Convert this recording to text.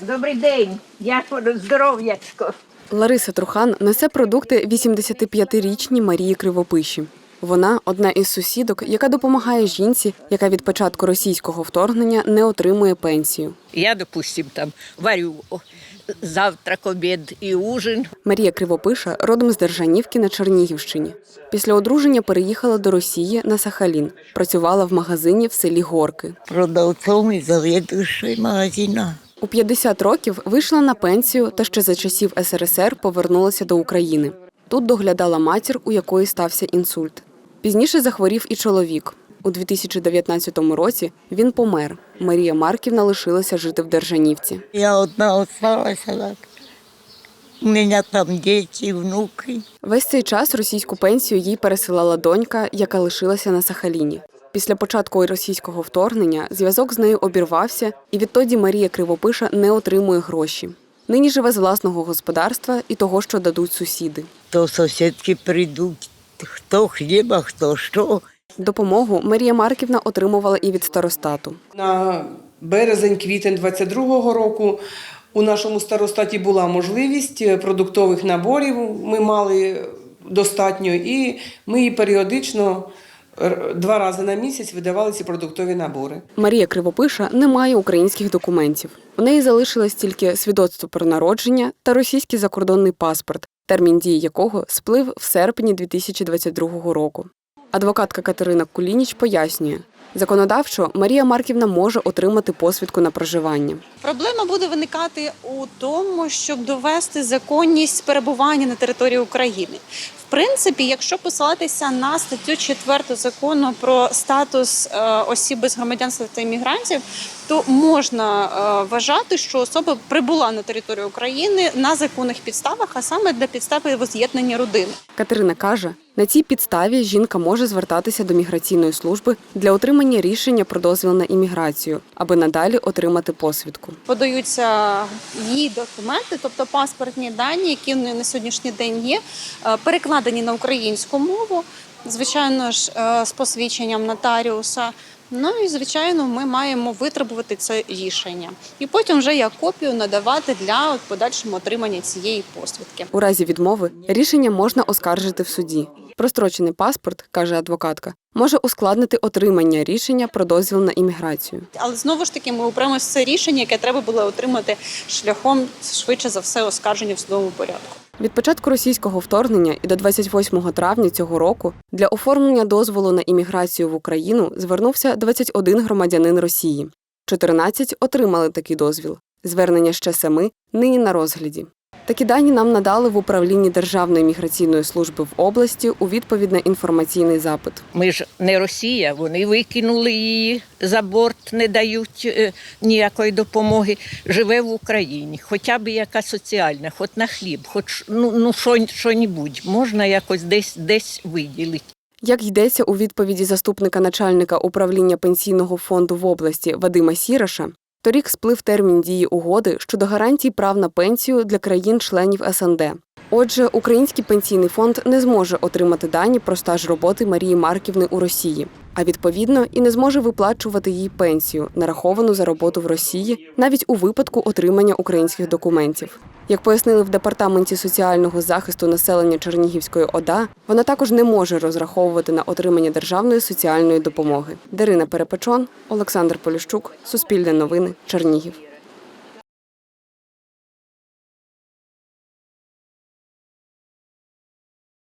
Добрий день, дякую, здоров'ячко. Лариса Трухан несе продукти 85-річній Марії Кривопиші. Вона одна із сусідок, яка допомагає жінці, яка від початку російського вторгнення не отримує пенсію. Я, допустим, там варю завтрак, обід і ужин. Марія Кривопиша родом з Держанівки на Чернігівщині. Після одруження переїхала до Росії на Сахалін. Працювала в магазині в селі Горки. продавцом і завідуючою магазина. У 50 років вийшла на пенсію та ще за часів СРСР повернулася до України. Тут доглядала матір, у якої стався інсульт. Пізніше захворів і чоловік. У 2019 році він помер. Марія Марківна лишилася жити в Держанівці. Я одна осталася так. У мене там діти, внуки. Весь цей час російську пенсію їй пересилала донька, яка лишилася на Сахаліні. Після початку російського вторгнення зв'язок з нею обірвався, і відтоді Марія Кривопиша не отримує гроші. Нині живе з власного господарства і того, що дадуть сусіди. То сусідки прийдуть, хто хліба, хто що. Допомогу Марія Марківна отримувала і від старостату. На березень-квітень 22-го року у нашому старостаті була можливість продуктових наборів. Ми мали достатньо, і ми їй періодично два рази на місяць видавали ці продуктові набори. Марія Кривопиша не має українських документів. У неї залишилось тільки свідоцтво про народження та російський закордонний паспорт, термін дії якого сплив в серпні 2022 року. Адвокатка Катерина Кулініч пояснює, законодавчо Марія Марківна може отримати посвідку на проживання. Проблема буде виникати у тому, щоб довести законність перебування на території України. Принципі, якщо посилатися на статтю 4 закону про статус е, осіб без громадянства та іммігрантів, то можна е, вважати, що особа прибула на територію України на законних підставах, а саме для підстави воз'єднання родини. Катерина каже, на цій підставі жінка може звертатися до міграційної служби для отримання рішення про дозвіл на імміграцію, аби надалі отримати посвідку. подаються її документи, тобто паспортні дані, які на сьогоднішній день є, е, перекладені на українську мову, звичайно ж, е, з посвідченням нотаріуса. Ну і звичайно, ми маємо витребувати це рішення, і потім вже як копію надавати для подальшого отримання цієї посвідки. У разі відмови рішення можна оскаржити в суді. Прострочений паспорт, каже адвокатка, може ускладнити отримання рішення про дозвіл на імміграцію. Але знову ж таки, ми опираємося в це рішення, яке треба було отримати шляхом швидше за все оскарження в судовому порядку. Від початку російського вторгнення і до 28 травня цього року для оформлення дозволу на імміграцію в Україну звернувся 21 громадянин Росії. 14 отримали такий дозвіл. Звернення ще семи нині на розгляді. Такі дані нам надали в управлінні Державної міграційної служби в області у відповідь на інформаційний запит. Ми ж не Росія, вони викинули її за борт, не дають е, ніякої допомоги. Живе в Україні, хоча б яка соціальна, хоч на хліб, хоч ну, ну що, що-небудь, можна якось десь десь виділити. Як йдеться у відповіді заступника начальника управління пенсійного фонду в області Вадима Сіраша, торік сплив термін дії угоди щодо гарантій прав на пенсію для країн-членів СНД. Отже, український пенсійний фонд не зможе отримати дані про стаж роботи Марії Марківни у Росії, а відповідно і не зможе виплачувати їй пенсію, нараховану за роботу в Росії, навіть у випадку отримання українських документів. Як пояснили в департаменті соціального захисту населення Чернігівської ОДА, вона також не може розраховувати на отримання державної соціальної допомоги. Дарина Перепечон, Олександр Поліщук, Суспільне новини, Чернігів.